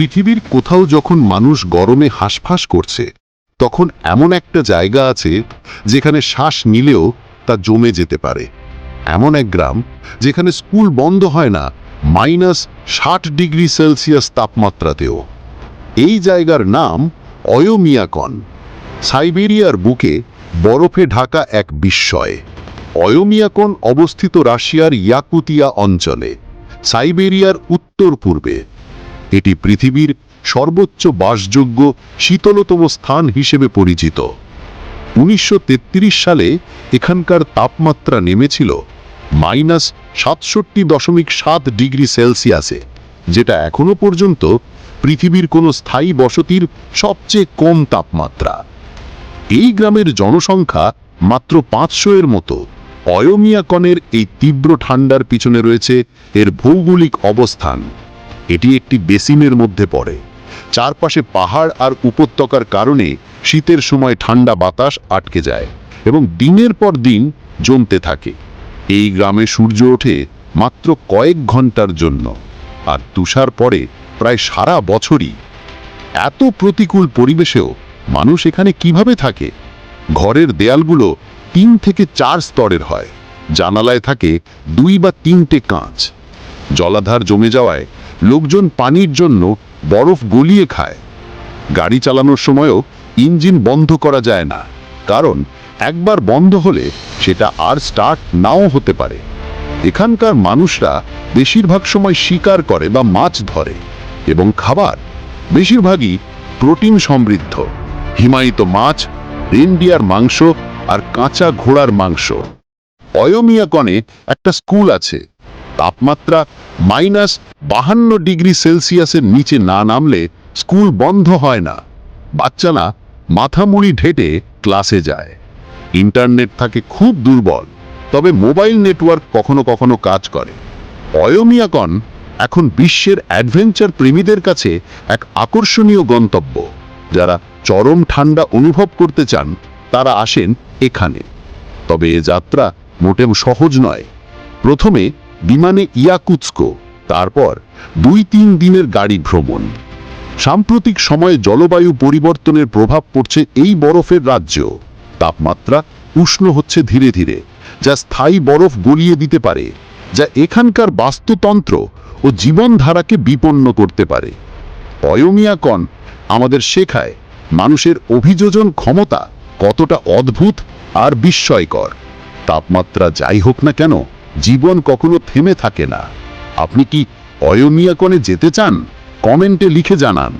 পৃথিবীর কোথাও যখন মানুষ গরমে হাঁসফাঁস করছে, তখন এমন একটা জায়গা আছে যেখানে শ্বাস নিলেও তা জমে যেতে পারে। এমন এক গ্রাম যেখানে স্কুল বন্ধ হয় না, মাইনাস ষাট ডিগ্রি সেলসিয়াস তাপমাত্রাতেও। এই জায়গার নাম অয়োমিয়াকন। সাইবেরিয়ার বুকে বরফে ঢাকা এক বিস্ময়। অয়োমিয়াকন অবস্থিত রাশিয়ার ইয়াকুতিয়া অঞ্চলে, সাইবেরিয়ার উত্তর পূর্বে এটি পৃথিবীর সর্বোচ্চ বাসযোগ্য শীতলতম স্থান হিসেবে পরিচিত। উনিশশো তেত্রিশ সালে এখানকার তাপমাত্রা নেমেছিল মাইনাস সাতষট্টি দশমিক সাত ডিগ্রি সেলসিয়াসে, যেটা এখনও পর্যন্ত পৃথিবীর কোনো স্থায়ী বসতির সবচেয়ে কম তাপমাত্রা। এই গ্রামের জনসংখ্যা মাত্র পাঁচশো এর মতো। অয়মিয়াকনের এই তীব্র ঠান্ডার পিছনে রয়েছে এর ভৌগোলিক অবস্থান। এটি একটি বেসিনের মধ্যে পড়ে। চারপাশে পাহাড় আর উপত্যকার কারণে শীতের সময় ঠান্ডা বাতাস আটকে যায় এবং দিনের পর দিন জমতে থাকে। এই গ্রামে সূর্য ওঠে মাত্র কয়েক ঘণ্টার জন্য আর তুষার পরে প্রায় সারা বছরই। এত প্রতিকূল পরিবেশেও মানুষ এখানে কীভাবে থাকে? ঘরের দেয়ালগুলো তিন থেকে চার স্তরের হয়। জানালায় থাকে দুই বা তিনটে কাঁচ। জলাধার জমে যাওয়ায় লোকজন পানির জন্য বরফ গলিয়ে খায়। গাড়ি চালানোর সময়ও ইঞ্জিন বন্ধ করা যায় না, কারণ একবার বন্ধ হলে সেটা আর স্টার্ট নাও হতে পারে। এখানকার মানুষরা বেশিরভাগ সময় শিকার করে বা মাছ ধরে এবং খাবার বেশিরভাগই প্রোটিন সমৃদ্ধ, হিমায়িত মাছ, রেনডিয়ার মাংস আর কাঁচা ঘোড়ার মাংস। অয়মিয়াকনে একটা স্কুল আছে, তাপমাত্রা মাইনাস বাহান্ন ডিগ্রি সেলসিয়াসের নিচে না নামলে স্কুল বন্ধ হয় না। বাচ্চারা মাথামুড়ি ঢেটে ক্লাসে যায়। ইন্টারনেট থাকে খুব দুর্বল, তবে মোবাইল নেটওয়ার্ক কখনো কখনো কাজ করে। অয়মিয়াকন এখন বিশ্বের অ্যাডভেঞ্চার প্রেমীদের কাছে এক আকর্ষণীয় গন্তব্য। যারা চরম ঠান্ডা অনুভব করতে চান, তারা আসেন এখানে। তবে এ যাত্রা মোটেও সহজ নয়। প্রথমে বিমানে ইয়াকুৎস্কো, তারপর দুই তিন দিনের গাড়ি ভ্রমণ। সাম্প্রতিক সময়ে জলবায়ু পরিবর্তনের প্রভাব পড়ছে এই বরফের রাজ্য। তাপমাত্রা উষ্ণ হচ্ছে ধীরে ধীরে, যা স্থায়ী বরফ গলিয়ে দিতে পারে, যা এখানকার বাস্তুতন্ত্র ও জীবনধারাকে বিপন্ন করতে পারে। অয়মিয়াকন আমাদের শেখায় মানুষের অভিযোজন ক্ষমতা কতটা অদ্ভুত আর বিস্ময়কর। তাপমাত্রা যাই হোক না কেন জীবন কখনো থেমে থাকে না। আপনি কি অয়মিয়াকনে যেতে চান? কমেন্টে লিখে জানান।